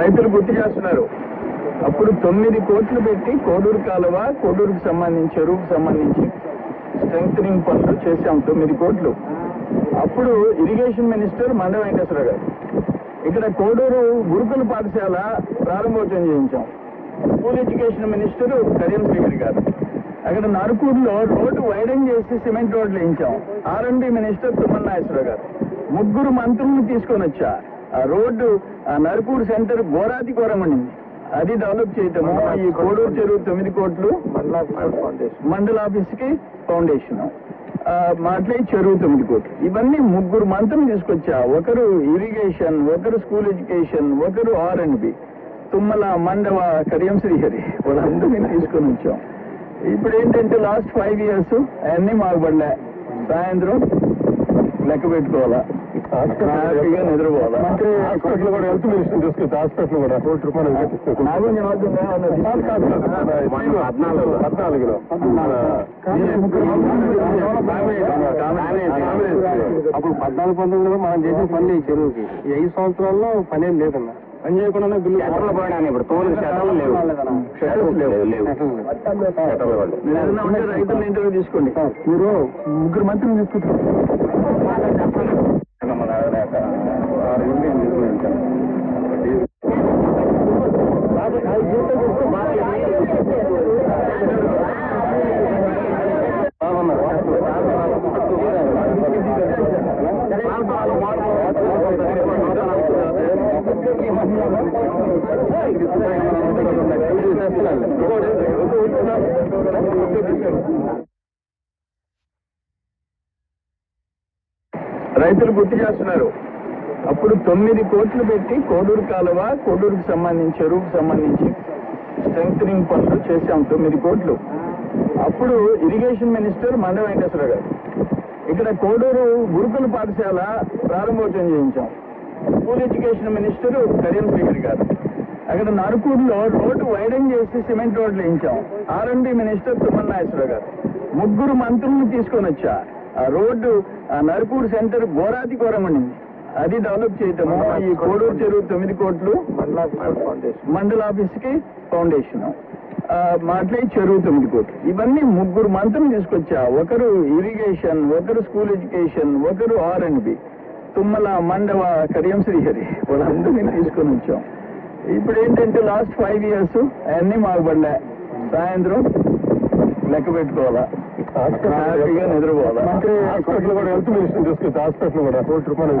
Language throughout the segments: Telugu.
రైతులు గుర్తు చేస్తున్నారు. అప్పుడు తొమ్మిది కోట్లు పెట్టి కోడూరు కాలువ కోడూరుకు సంబంధించి చెరువుకు సంబంధించి స్ట్రెంగ్ పనులు చేశాం తొమ్మిది కోట్లు. అప్పుడు ఇరిగేషన్ మినిస్టర్ మండ వెంకటేశ్వర గారు. ఇక్కడ కోడూరు గురుకుల పాఠశాల ప్రారంభోత్సవం చేయించాం. School education minister Kareem Srihari గారు. అక్కడ నరకూరులో రోడ్డు వైడింగ్ చేసి సిమెంట్ రోడ్లు వేయించాం. ఆర్ఎండి మినిస్టర్ తుమ్మల గారు. ముగ్గురు మంత్రులను తీసుకొని వచ్చా. ఆ రోడ్డు ఆ నరుకూరు సెంటర్ ఘోరాతి ఘోరమనింది అది డెవలప్ చేయటము ఈ కోడూరు చెరువు తొమ్మిది కోట్లు మండల ఆఫీస్కి ఫౌండేషన్. మాట్లాడి చెరువు తొమ్మిది కోట్లు. ఇవన్నీ ముగ్గురు మంత్రులు తీసుకొచ్చా. ఒకరు ఇరిగేషన్ ఒకరు స్కూల్ ఎడ్యుకేషన్ ఒకరు R and B. Tummala Mandava Kadiyam Srihari. వాళ్ళందరినీ తీసుకొని వచ్చాం. ఇప్పుడు ఏంటంటే లాస్ట్ ఫైవ్ ఇయర్స్ అవన్నీ మాకు సాయంత్రం లెక్క పెట్టుకోవాలా? హ్యాపీగా నిద్రపోవాలా హాస్పిటల్ కూడా హెల్త్ మినిస్టర్ తీసుకొచ్చి హాస్పిటల్ కూడా కోటి రూపాయలు. పద్నాలుగులో అప్పుడు పద్నాలుగు పంతొమ్మిదిలో మనం చేసిన పనులు ఈ చెరువుకి ఈ ఐదు సంవత్సరాల్లో పనేం లేదన్నా పని చేయకుండా బిల్లు పోయడానికి ఇప్పుడు తోలు లేవు షట్టర్లు పడ్డాయి. మీరు ఏదైనా ఉంటే రైతుల ఇంటర్వ్యూ తీసుకోండి మీరు ముగ్గురు మంత్రులు తీసుకుంటారు రైతులు గుర్తు చేస్తున్నారు. అప్పుడు తొమ్మిది కోట్లు పెట్టి కోడూరు కాలువ కోడూరుకు సంబంధించి చెరువుకు సంబంధించి స్ట్రెంగ్ పనులు చేశాం తొమ్మిది కోట్లు. అప్పుడు ఇరిగేషన్ మినిస్టర్ మండ వెంకటేశ్వర గారు. ఇక్కడ కోడూరు గురుకుల పాఠశాల ప్రారంభోత్సవం చేయించాం. School education minister Kadiyam Shekhar గారు. అక్కడ నరుకూరులో రోడ్డు వైడింగ్ చేసి సిమెంట్ రోడ్లు వేయించాం. ఆర్ఎండి మినిస్టర్ తుమ్మల గారు. ముగ్గురు మంత్రులను తీసుకొని వచ్చా. రోడ్డు ఆ నరుకూరు సెంటర్ ఘోరాతి ఘోరమనింది అది డెవలప్ చేయటము ఈ కోడూరు చెరువు తొమ్మిది కోట్లు మండల ఆఫీస్కి ఫౌండేషన్. మాట్లాడి చెరువు తొమ్మిది కోట్లు. ఇవన్నీ ముగ్గురు మంత్రులు తీసుకొచ్చా. ఒకరు ఇరిగేషన్ ఒకరు స్కూల్ ఎడ్యుకేషన్ ఒకరు R and B. Tummala Mandava Kadiyam Srihari. వాళ్ళందరినీ తీసుకొని వచ్చాం. ఇప్పుడు ఏంటంటే లాస్ట్ ఫైవ్ ఇయర్స్ అవన్నీ మాకు పడలే సాయంత్రం లెక్క పెట్టుకోవాలా? హాస్పిటల్ కూడా. హెల్త్ మినిస్టర్ తీసుకొచ్చి హాస్పిటల్ కూడా కోటి రూపాయలు.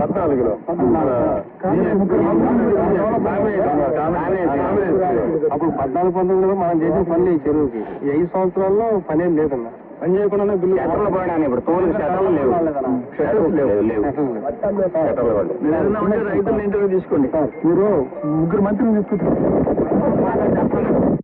పద్నాలుగులో. అప్పుడు పద్నాలుగు పంతొమ్మిదిలో మనం చేసిన పనులు ఈ చెరువుకి. ఈ ఐదు సంవత్సరాల్లో పనేం లేదన్నా. పని చేయకుండా బిల్లు షట్టర్లు పోయడానికి ఇప్పుడు తోలు షట్టర్లు లేవు. షట్టర్లు లేవు లేవు. షట్టర్లు పడ్డాయి. మీరు ఏదైనా ఉంటే రైతుల ఇంటర్వ్యూ తీసుకోండి. మీరు ముగ్గురు మంత్రులు తీసుకుంటారు.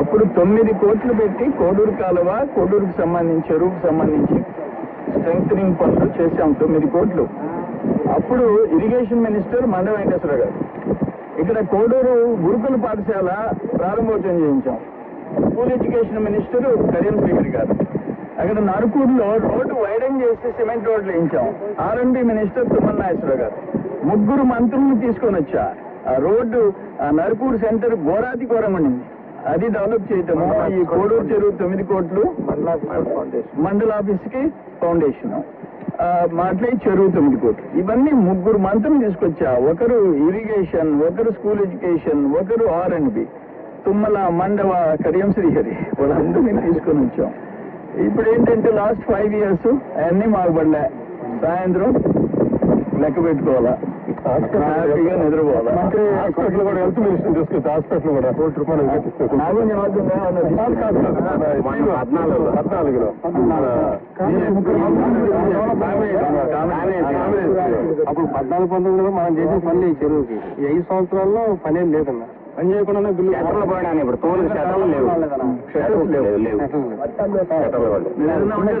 అప్పుడు తొమ్మిది కోట్లు పెట్టి కోడూరు కాలువ కోడూరుకు సంబంధించి చెరువుకు సంబంధించి స్ట్రెంగ్ పనులు చేశాం తొమ్మిది కోట్లు. అప్పుడు ఇరిగేషన్ మినిస్టర్ మండ వెంకటేశ్వర గారు. ఇక్కడ కోడూరు గురుకుల పాఠశాల ప్రారంభోత్సవం చేయించాం. School education minister Kareem Srihari గారు. అక్కడ నరకూరులో రోడ్డు వైడన్ చేసి సిమెంట్ రోడ్లు వేయించాం. ఆర్ఎండి మినిస్టర్ తుమ్మల నాగేశ్వరరావు గారు. ముగ్గురు మంత్రులను తీసుకొని వచ్చా. ఆ రోడ్డు ఆ నరుకూరు సెంటర్ ఘోరాతి ఉండింది. అది డెవలప్ చేయటము ఈ కోడూరు చెరువు తొమ్మిది కోట్లు మండల ఆఫీస్కి ఫౌండేషన్. మాట్లాడి చెరువు తొమ్మిది కోట్లు. ఇవన్నీ ముగ్గురు మంత్రులు తీసుకొచ్చా. ఒకరు ఇరిగేషన్ ఒకరు స్కూల్ ఎడ్యుకేషన్ ఒకరు R and B. Tummala Mandava Kadiyam Srihari. వాళ్ళందరినీ తీసుకొని వచ్చాం. ఇప్పుడు ఏంటంటే లాస్ట్ ఫైవ్ ఇయర్స్ అవన్నీ మాకు పడలే. సాయంత్రం లెక్క పెట్టుకోవాలా? హ్యాపీగా నిద్రపోవాలి మంత్రి హాస్పిటల్ కూడా హెల్త్ మినిస్టర్ హాస్పిటల్ కూడా. కోటి రూపాయలు. పద్నాలుగులో. అప్పుడు పద్నాలుగు పంతొమ్మిదిలో మనం చేసిన పనులు ఈ చెరువుకి. ఈ ఐదు సంవత్సరాల్లో పనేం లేదన్న. పని చేయకుండా బిల్లు ఇప్పుడు తోలు లేవు.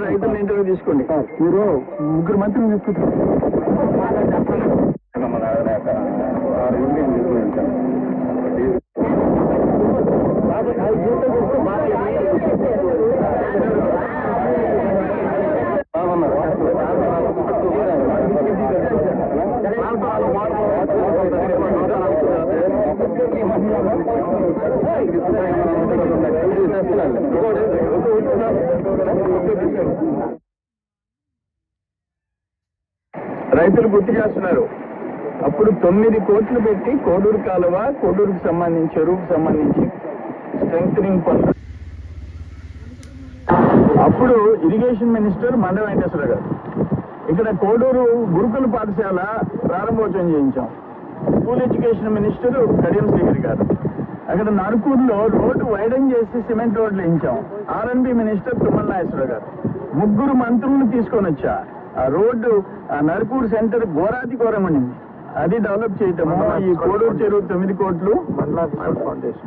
రైతులను ఇంటర్వ్యూ తీసుకోండి. మీరు ముగ్గురు రైతులు గుర్తు చేస్తున్నారు. అప్పుడు తొమ్మిది కోట్లు పెట్టి కోడూరు కాలువ కోడూరుకు సంబంధించి చెరువుకు సంబంధించి స్ట్రెంగ్ పనులు. అప్పుడు ఇరిగేషన్ మినిస్టర్ మండ వెంకటేశ్వర గారు. ఇక్కడ కోడూరు గురుకుల పాఠశాల ప్రారంభోత్సవం చేయించాం. School education minister Kadiyam Srihari గారు. అక్కడ నరుకూరులో రోడ్డు వైడన్ చేసి సిమెంట్ రోడ్లు వేయించాం. ఆర్ఎన్బి మినిస్టర్ తుమ్మల నాగేశ్వర గారు. ముగ్గురు మంత్రులను తీసుకొని వచ్చా. ఆ రోడ్డు ఆ నరుకూరు సెంటర్ ఘోరాతి ఉండింది. అది డెవలప్ చేయటము ఈ కోడూరు చెరువు తొమ్మిది కోట్లు.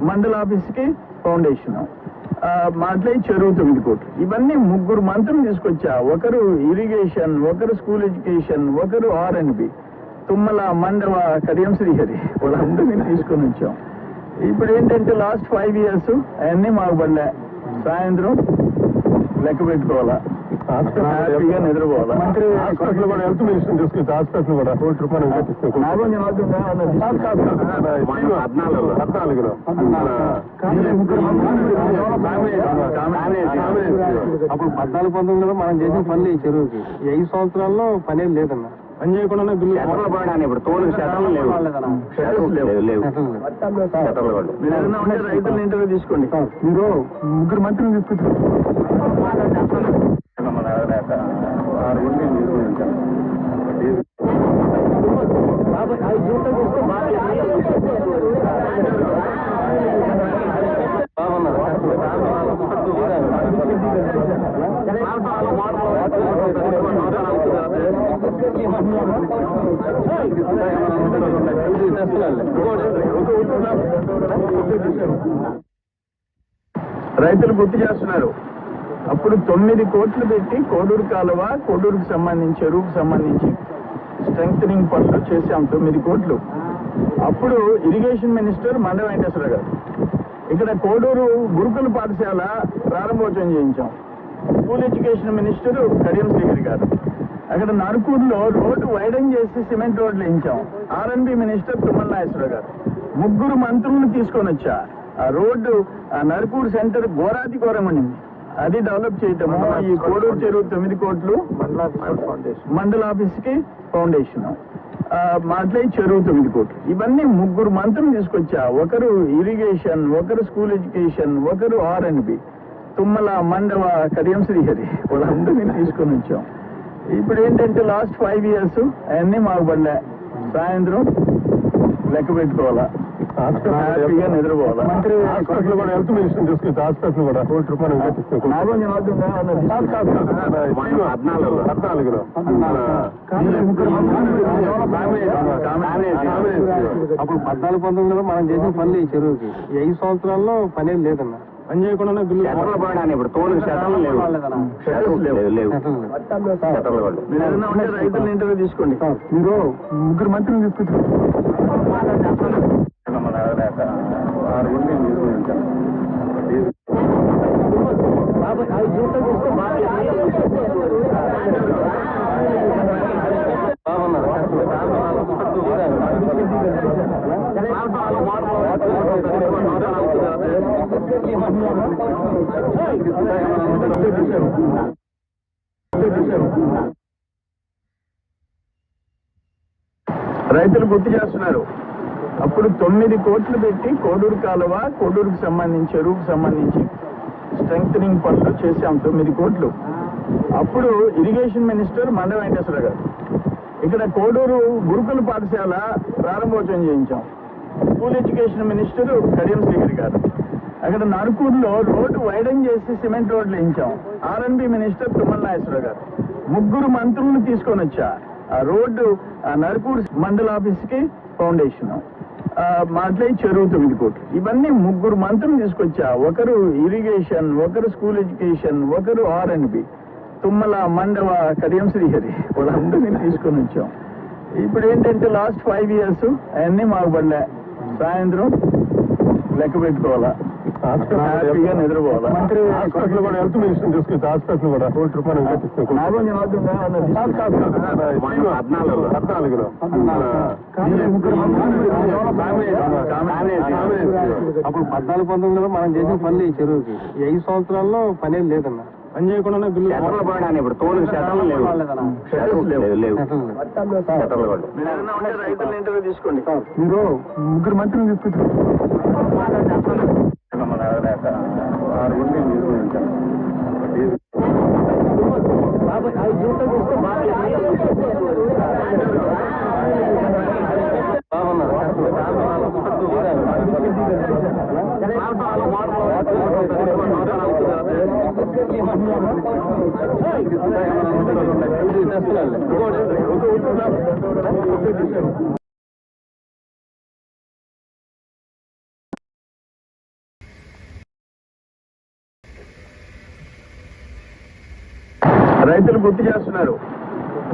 మండల ఆఫీస్కి ఫౌండేషన్ మాట్లాడి చెరువు తొమ్మిది కోట్లు. ఇవన్నీ ముగ్గురు మంత్రులు తీసుకొచ్చా. ఒకరు ఇరిగేషన్ ఒకరు స్కూల్ ఎడ్యుకేషన్ ఒకరు R and B Tummala Mandava Kadiyam Srihari. వాళ్ళందరినీ తీసుకొని వచ్చాం. ఇప్పుడు ఏంటంటే లాస్ట్ ఫైవ్ ఇయర్స్ అవన్నీ మాకు పడలే సాయంత్రం లెక్క పెట్టుకోవాలా? నిద్రపోవాలా హాస్పిటల్ కూడా హెల్త్ మినిస్టర్ హాస్పిటల్ కూడా కోటి రూపాయలు. పద్నాలుగులో. అప్పుడు పద్నాలుగు పంతొమ్మిదిలో మనం చేసిన పనులు ఈ చెరువుకి ఐదు సంవత్సరాల్లో పనేం లేదన్న పని చేయకుండా బిల్లు ఇప్పుడు తోలు లేవు షట్టర్లు లేవు లేవు షట్టర్లు కూడా మీరు ఏదైనా ఉంటే రైతులను ఇంటర్వ్యూ తీసుకోండి మీరు ముగ్గురు మంత్రిని తీసుకొచ్చారు రైతులు గుర్తు చేస్తున్నారు. అప్పుడు తొమ్మిది కోట్లు పెట్టి కోడూరు కాలువ కోడూరుకు సంబంధించి చెరువుకు సంబంధించి స్ట్రెంగ్ పనులు చేశాం తొమ్మిది కోట్లు. అప్పుడు ఇరిగేషన్ మినిస్టర్ మండ వెంకటేశ్వర గారు. ఇక్కడ కోడూరు గురుకుల పాఠశాల ప్రారంభోత్సవం చేయించాం. School education minister Kadiyam Srigiri గారు. అక్కడ నరుకూరులో రోడ్డు వైడన్ చేసి సిమెంట్ రోడ్లు వేయించాం. ఆర్ఎన్బి మినిస్టర్ తుమ్మల నాగేశ్వర గారు. ముగ్గురు మంత్రులను తీసుకొని వచ్చా. ఆ రోడ్డు ఆ నరుకూరు సెంటర్ ఘోరాతి ఉండింది. అది డెవలప్ చేయటము ఈ కోడూరు చెరువు తొమ్మిది కోట్లు. మండల ఆఫీస్కి ఫౌండేషన్ మాట్లాడి చెరువు తొమ్మిది కోట్లు. ఇవన్నీ ముగ్గురు మంత్రులు తీసుకొచ్చా. ఒకరు ఇరిగేషన్ ఒకరు స్కూల్ ఎడ్యుకేషన్ ఒకరు R and B Tummala Mandava Kadiyam Srihari. వాళ్ళందరినీ తీసుకొని వచ్చాం. ఇప్పుడు ఏంటంటే లాస్ట్ ఫైవ్ ఇయర్స్ అవన్నీ మాకు పడలే సాయంత్రం లెక్క పెట్టుకోవాలా? మంత్రి హాస్పిటల్ కూడా హెల్త్ మినిస్టర్ తీసుకొచ్చి హాస్పిటల్ కూడా కోటి రూపాయలు. పద్నాలుగులో. అప్పుడు పద్నాలుగు పంతొమ్మిదిలో మనం చేసిన పనులు ఈ చెరువుకి ఐదు సంవత్సరాల్లో పనేం లేదన్న పని చేయకుండా బిల్లు ఇప్పుడు తోలు లేవు షట్టర్లు లేవు లేవు షట్టర్లు కూడా మీరు ఏదైనా ఉంటే రైతులను తీసుకొచ్చారు రైతులు గుర్తు చేస్తున్నారు. అప్పుడు తొమ్మిది కోట్లు పెట్టి కోడూరు కాలువ కోడూరుకు సంబంధించి చెరువుకు సంబంధించి స్ట్రెంగ్నింగ్ పనులు చేశాం తొమ్మిది కోట్లు. అప్పుడు ఇరిగేషన్ మినిస్టర్ మండ వెంకటేశ్వర గారు. ఇక్కడ కోడూరు గురుకుల పాఠశాల ప్రారంభోత్సవం చేయించాం. School education minister Kadiyam Srigiri గారు. అక్కడ నరుకూరులో రోడ్డు వైడన్ చేసి సిమెంట్ రోడ్లు వేయించాం. ఆర్ఎన్బి మినిస్టర్ తుమ్మల నాగేశ్వర గారు. ముగ్గురు మంత్రులను తీసుకొని వచ్చా రోడ్డు ఆ మండల ఆఫీస్కి ఫౌండేషన్. మాట్లాడి చెరువు తొమ్మిది కోట్లు. ఇవన్నీ ముగ్గురు మంత్రులు తీసుకొచ్చా. ఒకరు ఇరిగేషన్ ఒకరు స్కూల్ ఎడ్యుకేషన్ ఒకరు R and B. Tummala Mandava Kariyam Srihari. వాళ్ళందరినీ తీసుకొని వచ్చాం. ఇప్పుడు ఏంటంటే లాస్ట్ ఫైవ్ ఇయర్స్ అవన్నీ మాకు పడలే సాయంత్రం లెక్క పెట్టుకోవాలా? హ్యాపీగా నిద్రపోవాలా? మంత్రి హాస్పిటల్ కూడా హెల్త్ మినిస్టర్ తీసుకొచ్చి హాస్పిటల్ కూడా కోటి రూపాయలు అప్పుడు పద్నాలుగు పంతొమ్మిదిలో మనం చేసిన పనులు ఈ చెరువుకి. ఐదు సంవత్సరాల్లో పని లేదన్న. పని చేయకుండా బిల్లు షటర్లు పడాను ఇప్పుడు షటర్లు లేవు. లేవు. లేవు. షటర్లు పడ్డాయి మీరు ఏదైనా ఉంటే రైతుల ఇంటర్వ్యూ తీసుకోండి మీరు ముగ్గురు మంత్రులు తీసుకొచ్చారు రైతులు గుర్తు చేస్తున్నారు.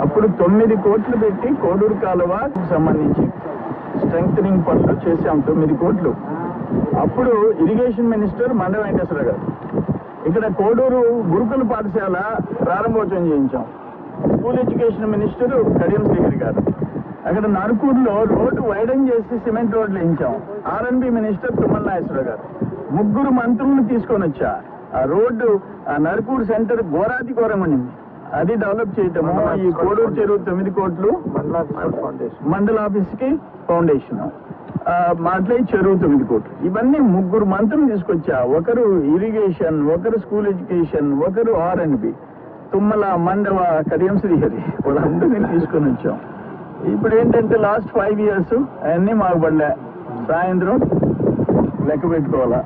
అప్పుడు తొమ్మిది కోట్లు పెట్టి కోడూరు కాలువ సంబంధించి స్ట్రెంగ్ పనులు చేశాం తొమ్మిది కోట్లు. అప్పుడు ఇరిగేషన్ మినిస్టర్ మండ వెంకటేశ్వర గారు. ఇక్కడ కోడూరు గురుకుల పాఠశాల ప్రారంభోత్సవం చేయించాం. School education minister Kadiyam Srigiri గారు. అక్కడ నరుకూరులో రోడ్డు వైడన్ చేసి సిమెంట్ రోడ్లు వేయించాం. ఆర్ఎన్బి మినిస్టర్ తుమ్మల నాగేశ్వరరావు గారు. ముగ్గురు మంత్రులను తీసుకొని వచ్చా. ఆ రోడ్డు ఆ నరుకూరు సెంటర్ ఘోరాతి ఘోరం ఉండింది. అది డెవలప్ చేయటము ఈ కోడూరు చెరువు తొమ్మిది కోట్లు మండల ఆఫీస్కి ఫౌండేషన్ మాట్లాడి చెరువు తొమ్మిది కోట్లు. ఇవన్నీ ముగ్గురు మంత్రులు తీసుకొచ్చా. ఒకరు ఇరిగేషన్ ఒకరు స్కూల్ ఎడ్యుకేషన్ ఒకరు R and B Tummala Mandava Kadiyam Srihari. వాళ్ళందరినీ తీసుకొని వచ్చాం. ఇప్పుడు ఏంటంటే లాస్ట్ ఫైవ్ ఇయర్స్ అవన్నీ మాకు పడలే సాయంత్రం లెక్క పెట్టుకోవాలా?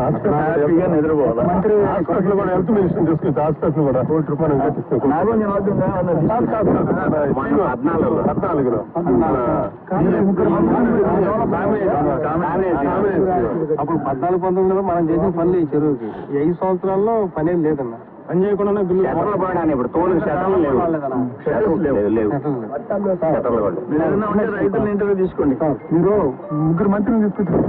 హ్యాపీగా నిద్రపోవాలా? మంత్రి హాస్పిటల్ కూడా హెల్త్ మినిస్టర్ తీసుకొచ్చి హాస్పిటల్ కూడా కోటి రూపాయలు పద్నాలుగులో. అప్పుడు పద్నాలుగు పంతొమ్మిదిలో మనం చేసిన పనులు ఈ చెరువుకి. ఈ ఐదు సంవత్సరాల్లో పని లేదన్న. పని చేయకుండా బిల్లు షటర్లు పడాను ఇప్పుడు తోలుకు షటర్లు లేవు. షటర్లు లేవు. లేవు. షటర్లు పడ్డాయి మీరు ఏదైనా ఉంటే రైతుల ఇంటర్వ్యూ తీసుకోండి. మీరు ముగ్గురు మంత్రులు తీసుకొచ్చారు